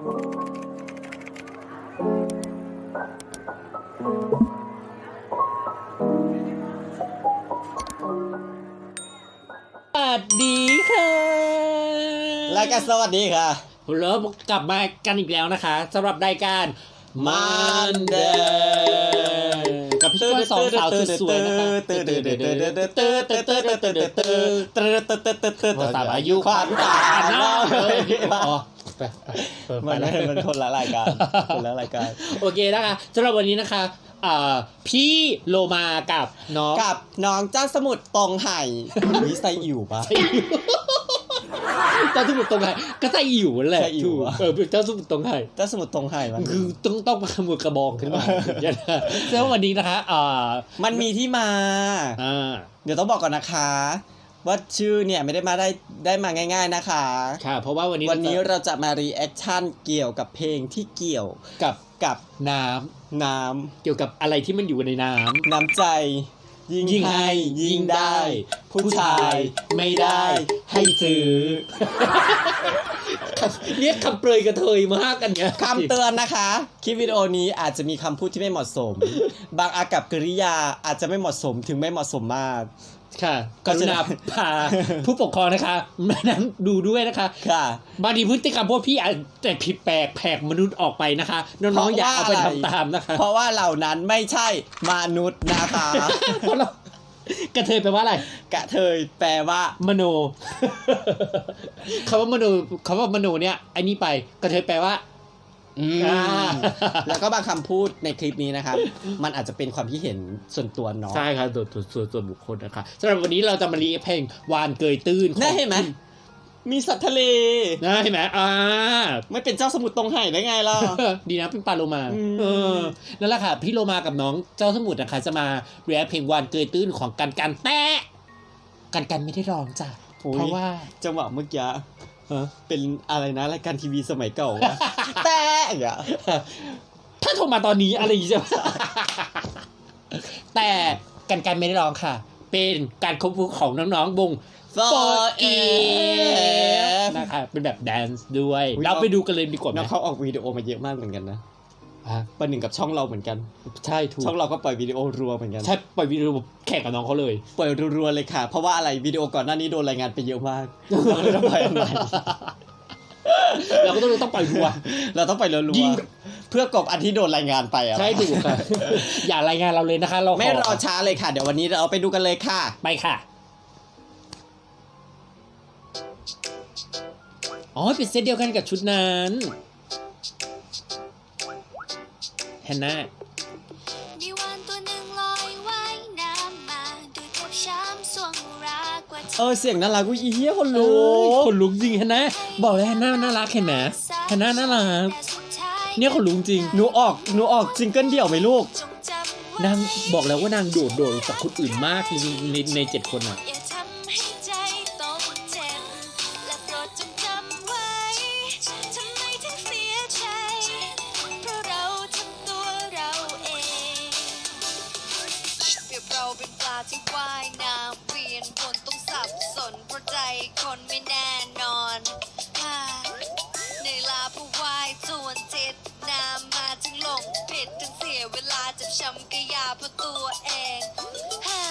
สวัสดีค่ะ แล้วก็สวัสดีค่ะแล้วกลับมากันอีกแล้วนะคะสำหรับรายการ Monday กับพี่ว่าสองสาวสุดสวยนะคะภาษาอายุความตาเนาะเนาะอ๋อไปไป มันแล้วมันคนละรายการคนละรายการ โอเคนะคะสำหรับวันนี้นะคะอ่าพี่โลมากับน้องกับน้องเจ้าสมุทรตรงไห่วิไซอิ๋วปะเจ้าสมุทรตรงไห้ก็ใส่อิ๋วแหละใส่อิ๋วถูกอะเออเป็นเจ้าสมุทรตรงไห้เจ้าสมุทรตรงไห่มันคือต้องต้องมาขมือกระบองขึ้นมาอย่างเงี้ยนะแล้ววันนี้นะคะอ่ามันมีที่มาอ่าเดี๋ยวต้องบอกก่อนนะคะ ว่าชื่อเนี่ยไม่ได้มาได้ได้มาง่าย ๆนะคะ ค่ะ เพราะว่าวันนี้วันนี้เราเราจะมารีแอคชั่นเกี่ยวกับเพลงที่เกี่ยวกับกับน้ำน้ำเกี่ยวกับอะไรที่มันอยู่ในน้ำน้ำใจ ยิ่งยิ่งให้ให้ยิ่งได้ ผู้ชายไม่ได้ให้ซื้อ เรียกคำเปรยกระเทยมากกันเนี่ยคำเตือนนะคะ คลิปวิดีโอนี้อาจจะมีคำพูดที่ไม่เหมาะสม บางอากับกริยาอาจจะไม่เหมาะสมถึงไม่เหมาะสมมาก ค่ะกรุณาพาผู้ปกครองนะคะมานั่งดูด้วยนะคะ ค่ะบางทีพฤติกรรมพวกพี่อาจจะผิดแปลกแผกมนุษย์ออกไปนะคะ น้องๆอย่าเอาไปทำตามนะคะ เพราะว่าเหล่านั้นไม่ใช่มนุษย์นะคะเพราะเรากระเทยแปลว่าอะไร กระเทยแปลว่า มโนคำว่ามโนคำว่ามโนเนี่ยไอ้นี่ไป กระเทยแปลว่าอืมอ่า แล้วก็บางคำพูดในคลิปนี้นะครับ มันอาจจะเป็นความคิดเห็นส่วนตัวเนาะใช่ครับส่วนส่วนส่วนส่วนบุคคลนะคะสำหรับวันนี้เราจะมารีเพลงวานเกยตื้นของน่าเห็นไหมมีสัตว์ทะเลนะเห็นไหมอ่า ไม่เป็นเจ้าสมุทรตรงไห่ได้ไงล่ะ ดีนะเป็นปลาโลมาอืมเออนั่นแหละค่ะ พี่โลมากับน้องเจ้าสมุทรนะคะ จะมาเรียเพลงวานเกยตื้นของกันกันแต้กันกันไม่ได้ร้องจ้ะโอ้ยเพราะว่าจังหวะเมื่อกี้ฮะ เป็นอะไรนะรายการทีวีสมัยเก่าวะแต่อย่างเงี้ยถ้าโทรมาตอนนี้อะไรอย่างเงี้ยแต่กันกันไม่ได้ร้องค่ะ เป็นการคบคูของน้องๆวง For If If นะคะเป็นแบบแดนซ์ด้วยอุ๊ยเราไปดูกันเลยดีกว่าไหมน้องเขาออกวิดีโอมาเยอะมากเหมือนกันนะ อะประหนึ่งกับช่องเราเหมือนกัน ใช่ถูกช่องเราก็ปล่อยวิดีโอรัวเหมือนกัน ใช่ปล่อยวิดีโอแข่งกับน้องเขาเลย ปล่อยรัวๆเลยค่ะ เพราะว่าอะไรวิดีโอก่อนหน้านี้โดนรายงานไปเยอะมากเราเลยต้องปล่อยอันใหม่เราก็ต้องต้องปล่อยรัว เราต้องปล่อยรัยิ่วงๆเพื่อกบอันที่โดนรายงานไปอะใช่ถูกค่ะ อย่ารายงานเราเลยนะคะ เราขไม่รอช้าเลยค่ะ เดี๋ยววันนี้เราไปดูกันเลยค่ะ ไปค่ะ อ๋อเป็นเซตเดียวกันกับชุดนั้น ฮนนามีวานตัวหนึ่งลอยว่ายน้ำมาดูเจ็บช้ำสวงรักกว่าเออเสียงน่ารักกูอีเหี้ยคนโอ้รู้ยคนลุกจริงแฮนนาบอกเลยแฮนนาน่ารักเห็นไหมแฮนนาน่ารักแต่สุดท้ายเนี่ยคนลุกจริงหนูออกหนูออกซิงเกิลเดี่ยวไหมลูกจงจำไว้นางบอกแล้วว่านางโดดโดดจากคนอื่นมากในในในเจ็ดคนอะ เปรียบเราเป็นปลาที่ว่ายน้ำเวียนวนต้องสับสนเพราะใจคนไม่แน่นอนฮ่าในลาผู้วายจวนเจ็ดน้ำมาถึงหลงผิดถึงเสียเวลาจับช้ำกะยาเพราะตัวเองฮ่า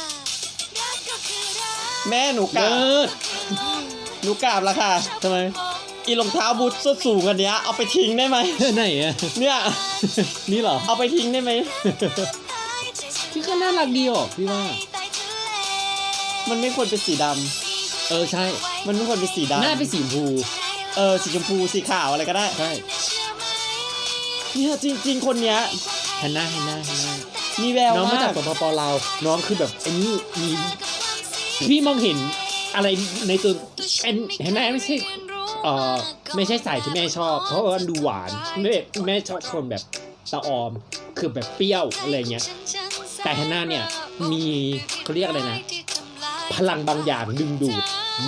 รักก็คือรักแม่หนูกเลิราบศหนูกราบแล้วค่ะทำไม อีรองเท้าบูทส้นสูงอันเนี้ยเอาไปทิ้งได้ไหม ไหนอะเนี่ย นี่เหรอ เอาไปทิ้งได้ไหมพี่ ก็น่ารักดีออกพี่ว่า มันไม่ควรเป็นสีดำเออใช่ มันไม่ควรเป็นสีดำน่าเป็นสีชมพูเออสีชมพูสีขาวอะไรก็ได้ใช่เนี่ยจริง ๆ คนเนี้ยแฮนน่าแฮนน่าแฮนน่ามีแววน้องมามาจากกสปปลาวน้องคือแบบไอ้นี่มีพี่มองเห็นอะไรในตัวแอนแฮนน่าไม่ใช่เออไม่ใช่สายที่แม่ชอบ เพราะว่าดูหวานแม่แม่ชอบคนแบบตะออม คือแบบเปรี้ยวอะไรเงี้ย แต่แฮนนาเนี่ยมีเขาเรียกอะไรนะ พลังบางอย่างดึงดูด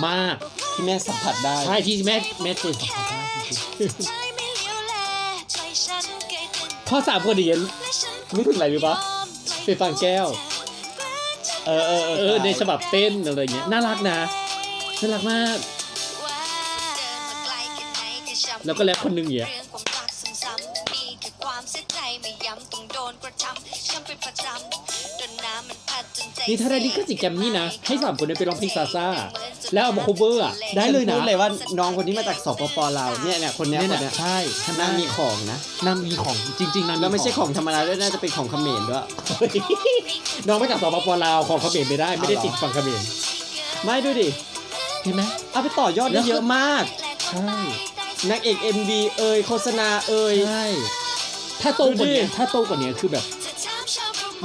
มากที่แม่สัมผัสได้ใช่ที่แม่แม่เคยสัมผัสได้จริงๆข้อสามคนเดียวนึกถึงอะไรรู้ปะไปฟังแก้ว เออเออเออในฉบับเต้นอะไรเงี้ยน่ารักนะน่ารักมาก แล้วก็แรปคนหนึ่งอย่างเงี้ย นใจนี่ถ้าได้ลิขสิทธิ์แกรมมี่นะ ให้สามคนนี้ไปร้องเพลงซาซ่าแล้วเอามา cover อะได้เลยนะฉัพูดเลยว่าน้องคนนี้มาจากสปปลาวเนี่ยเนี่ยคนเนี้ยเนี่ยคนนะเนี้ยใช่นางมีของนะนางมีของจริง ๆนางแล้วไม่ใช่ของธรรมดาด้วยน่าจะเป็นของเขมรด้วย น้องไม่จากสปปลาวของเขมรไม่ได้ไม่ได้ติดฝั่งเขมรไม่ดูดิเห็นไหมเอาไปต่อยอดได้เยอะมากใช่นางเอก MV เอ่ยโฆษณาเอ่ยใช่ถ้าโตกว่านี้ดูดิถ้าโตกว่านี้คือแบบ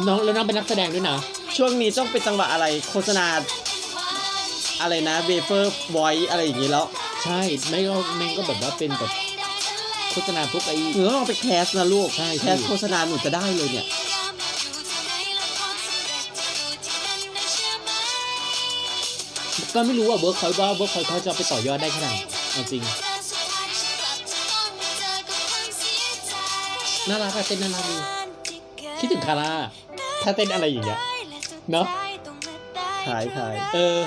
น้องแล้วน้องเป็นนักแสดงด้วยนะ ช่วงนี้ต้องเป็นจังหวะอะไรโฆษณาอะไรนะเวเฟอร์ไวอะไรอย่างงี้แล้ว ใช่ไม่ก็แม่งก็แบบว่าเป็นแบบโฆษณาพวกไอ้หนูต้องลองไปแคสนะลูกใช่แคสโฆษณาหนูจะได้เลยเนี่ย ก็ไม่รู้ว่าเวิร์คคอยว่าเวิร์คคอยเขาจะเอาไปต่อยอดได้ขนาดไหนเอาจริง น่ารักอะเต้นน่ารักดีคิดถึงคาร่าถ้าเต้นอะไรอย่างเงี้ย เนอะขายขายเออ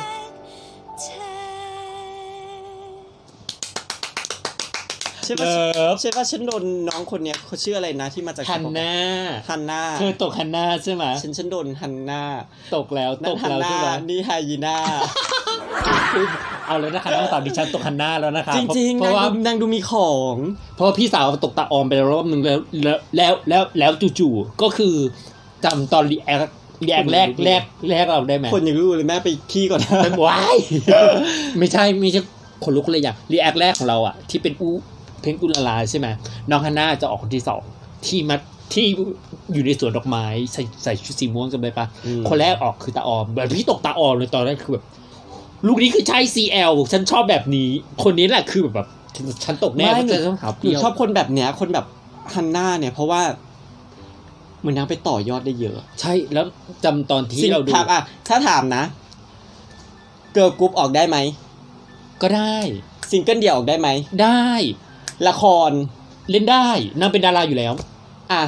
ใช่ปะเลิฟ ใช่ปะฉันโดนน้องคนเนี้ยเขาชื่ออะไรนะที่มาจากฮันน่าฮันนาเธอตกฮันน่าใช่ไหมฉันฉันโดนฮันนาตกแล้วนั่ตนกฮันแล้วนาใช่ไหมนี่ไฮยีน่า เอาเลยนะคะน้องสาวดิฉันตกฮันน่าแล้วนะคะจริงเพๆราะนางว่าดูนางดูมีของ เพราะว่าพี่สาวตกตาออมไปรอบหนึ่งแล้วแล้วแล้วแล้วแล้วจู่ๆก็คือจำตอนรีแอครี แอคแรกแรกแรกเราได้ไหมคนยังรู้เลยแม่ไปขี้ก่อนนะเป็นว้ายไม่ใช่ไม่ใช่คนลุกเลยอย่างรีแอคแรกของเราอะที่เป็นอูเพลงอุลาลาใช่ไหมน้องฮันน่าจะออกคนที่สองที่มาที่อยู่ในสวนดอกไม้ใส่ใส่ชุดสีม่วงจำได้ปะอืมคนแรกออกคือตาออมแบบพี่ตกตาออมเลยตอนแรกคือแบบลูกนี้คือใช่ CL ฉันชอบแบบนี้ คนนี้แหละคือแบบแบบฉันตกแน่ไม่เพราะจะต้องหาหเปนูรี้ยวชอบคนแบบเนี้ยคนแบบฮันนาเนี่ยเพราะว่า เหมือนนางไปต่อยอดได้เยอะใช่แล้วจำตอนที่สิ่งเราดูถามอะถ้าถามนะ เกิร์ลกรุ๊ปออกได้ไหม ก็ได้ ซิงเกิลเดี่ยวออกได้ไหม ได้ ละครเล่นได้นางเป็นดาราอยู่แล้ว อะ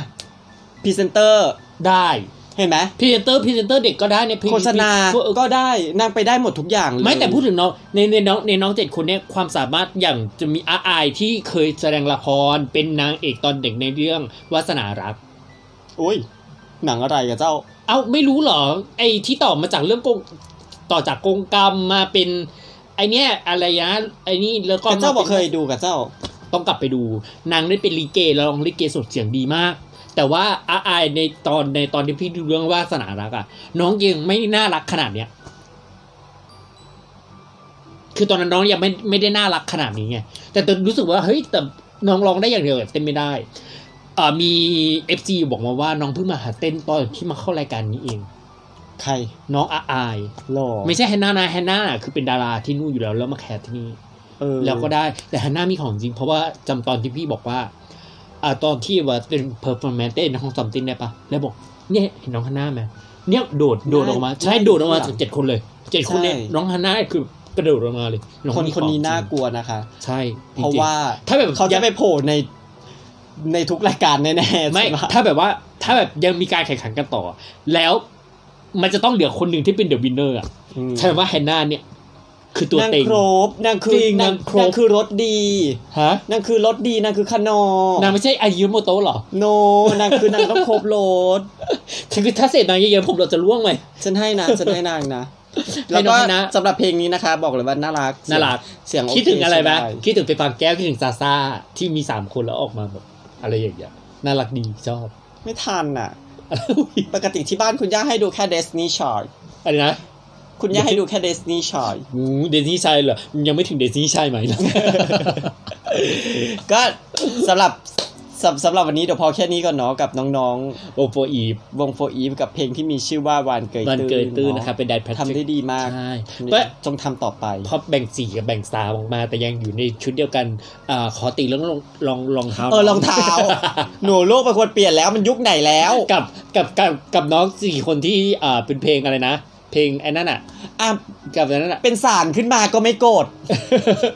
พรีเซนเตอร์ได้เห็นไหมพรีเซนเตอร์พรีเซนเตอร์เด็กก็ได้ในเพลงโฆษณาก็ก็ได้นางไปได้หมดทุกอย่างเลยไม่แต่พูดถึงน้องในในน้องในน้องเจ็ดคนเนี้ยความสามารถอย่างจะมีอาอายที่เคยแสดงละครเป็นนางเอกตอนเด็กในเรื่องวาสนารัก อุ้ย หนังอะไรกับเจ้า เอ้าไม่รู้เหรอ ไอ้ที่ต่อมาจากเรื่องกงต่อจากกงกรรมมาเป็น ไอเนี้ยอะไรนะไอ้นี่แล้วก็กับเจ้าบอกมป็นเคยดูกับเจ้า ต้องกลับไปดูนางได้เป็นลีเกแล้วร้องลีเกสดเสียงดีมาก แต่ว่าอาอายในตอนในตอนที่พี่ดูเรื่องวาสนารักอะน้องยังไม่น่ารักขนาดเนี้ยคือตอนนั้นน้องยังไม่ไม่ได้น่ารักขนาดนี้ไงแต่แต่รู้สึกว่าเฮ้ยแต่น้องร้องได้อย่างเดียวแบบเต้นไม่ได้ อ่ามีเอฟซีบอกมาว่าน้องเพิ่งมาหาเต้นตอนที่มาเข้ารายการนี้เอง ใครน้องอาอาย หล่อไม่ใช่แฮนนานะแฮนนาคือเป็นดาราที่นู่นอยู่แล้วแล้วมาแคสที่นี่ เออแล้วก็ได้แต่ฮันน่ามีของจริง เพราะว่าจำตอนที่พี่บอกว่าอ่าตอนที่ว่าเป็นเพอร์ฟอร์แมนซ์เต้นในห้องซ้อมเต้นได้ปะแล้วบอกเนี่ยเห็นน้องฮันน่าไหมเนี่ยโดดโดดออกมา ใช่โดดออกมาจากเจ็ดคนเลยเจ็ดคนเนี่ยน้องฮันน่าคือกระโดดออกมาเลยองคนมีคนนี้ของจริงน่ากลัวนะคะ ใช่จงๆเพราะว่าถ้าแบบเขาจะไปโผล่ใน ในทุกรายการแน่ๆไม่ใช่ปะถ้าแบบว่า ถ้าแบบยังมีการแข่งขันกันต่อ แล้วมันจะต้องเหลือคนหนึ่งที่เป็นเดอะวินเนอร์อะอืมใช่ว่าแฮนน่าเนี่ยคือตัวนางเต็งโครบนางคือจริงนางนางโครบนางคือรถดีฮะนางคือรถดีนางคือคานอนางไม่ใช่อายุโมโตะเหรอโนนางคือนางต้องครบรถคือถ้าเสร็จนางเยอะๆผมเราจะล่วงไหมฉันให้นะฉันให้นางนะให้แล้วน้ก็องให้นะสำหรับเพลงนี้นะคะ บอกเลยว่าน่ารักน่ารักเสียงโอเคคิดถึงอะไรไหมใช้ด้คิดถึงไปฟังแก้วคิดถึงซาซาที่มีสามคนแล้วออกมาแบบ อะไรอย่างเงี้ยน่ารักดีชอบ ไม่ทันอะ ปกติที่บ้านคุณย่าให้ดูแค่ Destiny Child อะไรนะ คุณย่าให้ดูแค่ Destiny Child งูเดซี่ชัยเหรอ ยังไม่ถึงเดซี่ชัยไหมล่ะก็สำหรับ สำสำหรับวันนี้เดี๋ยวพอแค่นี้ก่อนเนาะกับน้องโอโฟอีฟๆวงโฟอีฟกับเพลงที่มีชื่อว่าวานเกยวันตื้นเกิดตื้นเานะครับเป็นไดแพททำได้ดีมากใช่ก็จงทำต่อไปพอแบ่งสีกับแบ่งสาวออกมา แต่ยังอยู่ในชุดเดียวกันอ่าขอตีเรื่องรองรองรองเท้าเออรองเท้า หนูโลกเป็นคนเปลี่ยนแล้วมันยุคไหนแล้ว กับกับกับกับน้องสี่คนที่อ่าเป็นเพลงอะไรนะ เพลงไอ้นั่นอะอะกับอันนั้นอะเป็นสารขึ้นมาก็ไม่โกรธ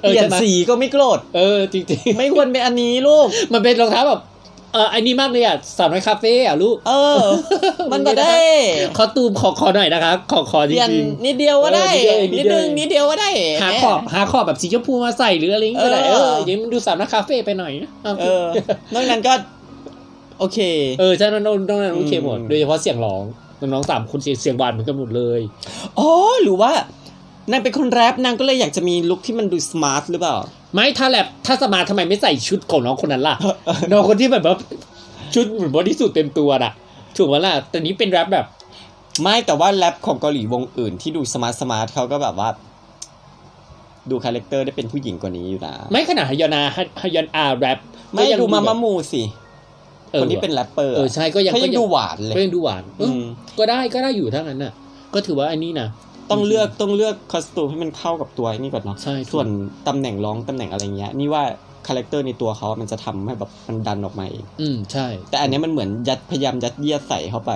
เอเปอลี่ยนใช่ไหมสีก็ไม่โกรธเออจริงๆ ไม่ควรเป็นอันนี้ลูก มันเป็นรองเท้าแบบเอออันนี้มากเลยอะสาวน้อยคาเฟ่อะลูก เออ มันมาได้คอตูมขอขอหน่อยนะคะขอขอจเปลี่ยนริงนิดเดียวก็ได้เออนินิดดเดียวนึงนิดเดียวก็ได้ๆหาขอบหาขอบแบบสีชมพูมาใส่หรืออะไรอย่างเงี้ยก็ได้เอเออออยังมันดูสาวน้อยคาเฟ่ไปหน่อยนะเออนอกนั้นก็ โอเค เออใช่น้องน้องน้องน้องโอเคหมดอืมโดยเฉพาะเสียงร้อง น้องๆสามคนเสียงเสียงหวานเหมือนกันหมดเลยอ๋อหรือว่านางเป็นคนแรปนางก็เลยอยากจะมีลุคที่มันดูสมาร์ทหรือเปล่า ไม่ถ้าแลบถ้าสมาร์ททำไมไม่ใส่ชุดของน้องคนนั้นล่ะ น้องคนที่แบบว่าชุดเหมือนบอดี้สูทเต็มตัวน่ะ ถูกไหมล่ะแต่นี้เป็นแรปแบบ ไม่แต่ว่าแรปของเกาหลีวงอื่นที่ดูสมาร์ทสมาร์ทเขาก็แบบว่า ดูคาแรคเตอร์ได้เป็นผู้หญิงกว่านี้อยู่นะไม่ขนาดฮยอนาฮยอนอาแรปไม่ก็ยังดูมาแบบมามูสิออ คนที่เป็นแรปเปอร์เออใช่ก็ยังเขายังก็ดูหวานเลยก็ยังดูหวานเอออมก็ได้ก็ได้อยู่ทั้งนั้นน่ะ ก็ถือว่าอันนี้นะต้องเลือกต้องเลือกคอสตูมให้มันเข้ากับตัวไอ้นี่ก่อนเนาะใช่ส่วนตำแหน่งร้องตำแหน่งอะไรเงี้ยนี่ว่าคาแรคเตอร์ในตัวเขา มันจะทำให้แบบมันดันออกมาเองอืมใช่ แต่อันเนี้ยมันเหมือนยัดพยายามยัดเยียดใส่เข้าไป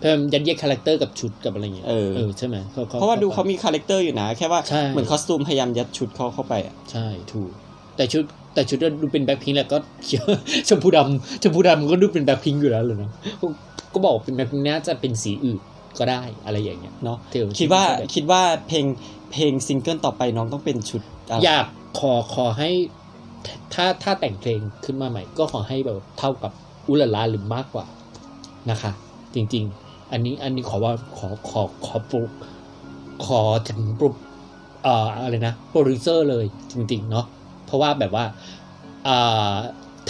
เพิ่มยัดเยียดคาแรคเตอร์กับชุดกับอะไรเงี้ยเออใช่ไหมเพราะว่าดูเขามีคาแรคเตอร์อยู่นะ แค่ว่าใช่เหมือนคอสตูมพยายามยัดชุดเขาเข้าไปอะใช่ถูก แต่ชุด แต่ชุดดูเป็นแบ็คพิงแล้วก็เขียวชมพูดำชมพูดำก็ดูเป็นแบ็คพิงอยู่แล้วเลยเนาะก็ก็บอกเป็นแบ็คพิงน่าจะเป็นสีอื่นก็ได้อะไรอย่างเงี้ยเนาะเทลคิดว่าคิดว่าเพลงเพลงซิงเกิลต่อไปน้องต้องเป็นชุดอะไรอยากขอขอให้ถ้าถ้าแต่งเพลงขึ้นมาใหม่ ก็ขอให้แบบเท่ากับอุลาลาหรือมากกว่านะคะ จริง ๆ อันนี้อันนี้ขอว่าขอขอขอปลุกขอถึงปลุกเอ่ออะไรนะโปรดิวเซอร์เลยจริง ๆ เนาะ เพราะว่าแบบว่าอ่า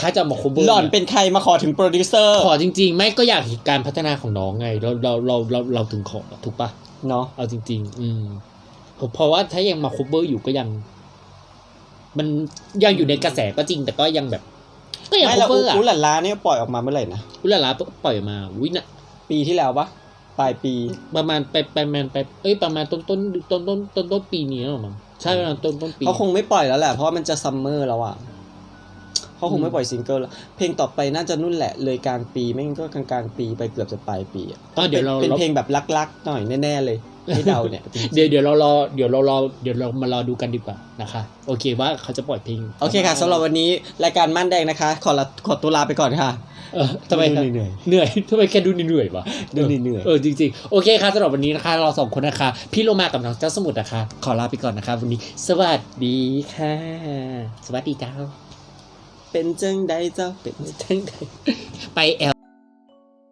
ถ้าจะมาคุมหล่อนเป็นใครมาขอถึงโปรดิวเซอร์ขอจริง ๆ ไม่ก็อยากเห็นการพัฒนาของน้องไง เราเราเราเราเราถึงขอถูกปะเนาะเอาจริง ๆ อืมเพราะว่าถ้ายังมาคุเบอร์อยู่ก็ยัง มันยังอยู่ในกระแสก็จริง แต่ก็ยังแบบก็ยังไม่คุแล้วเบอร์อะอุลาลาเนี่ยปล่อยออกมาเมื่อไหร่นะอุลาลาปล่อยมาวินะปีที่แล้วปะปลายปี ประมาณไปไปประมาณไปเอ้ยประมาณต้นต้นต้นต้นต้นต้นปีนี้หรอมั้ง ใช่ประมาณต้นต้นปีเขาคงไม่ปล่อยแล้วแหละเพราะว่ามันจะซัมเมอร์แล้วอะเขาคงไม่ปล่อยซิงเกิลแล้วเพลงต่อไปน่าจะนุ่นแหละเลยกลางปีไม่งั้นก็กลางกลางๆปีไปเกือบจะปลายปีอะก็เดี๋ยวเราเป็นเพลงแบบรักๆหน่อยแน่ๆเลย ให้เดาเนี่ยจริงๆเดี๋ยวเดี๋ยวเรารอเดี๋ยวเรารอเดี๋ยวเรามารอดูกันดีกว่านะคะ โอเคว่าเขาจะปล่อยเพลงโอเคค่ะสำหรับวันนี้รายการม่านแดงนะคะ ขอลาขอตัวลาไปก่อนค่ะเออทำไมครับดูเหนื่อยเหนื่อยทำไมแค่ดูเหนื่อยๆวะดูเหนื่อยๆเออจริงๆ โอเคครับสำหรับวันนี้นะคะ เราสองคนนะคะ พี่โลมากับน้องเจ้าสมุทรนะคะ ขอลาไปก่อนนะคะวันนี้ สวัสดีค่ะ สวัสดีเจ้า เป็นจังใดเจ้าเป็นทั้งไปแอล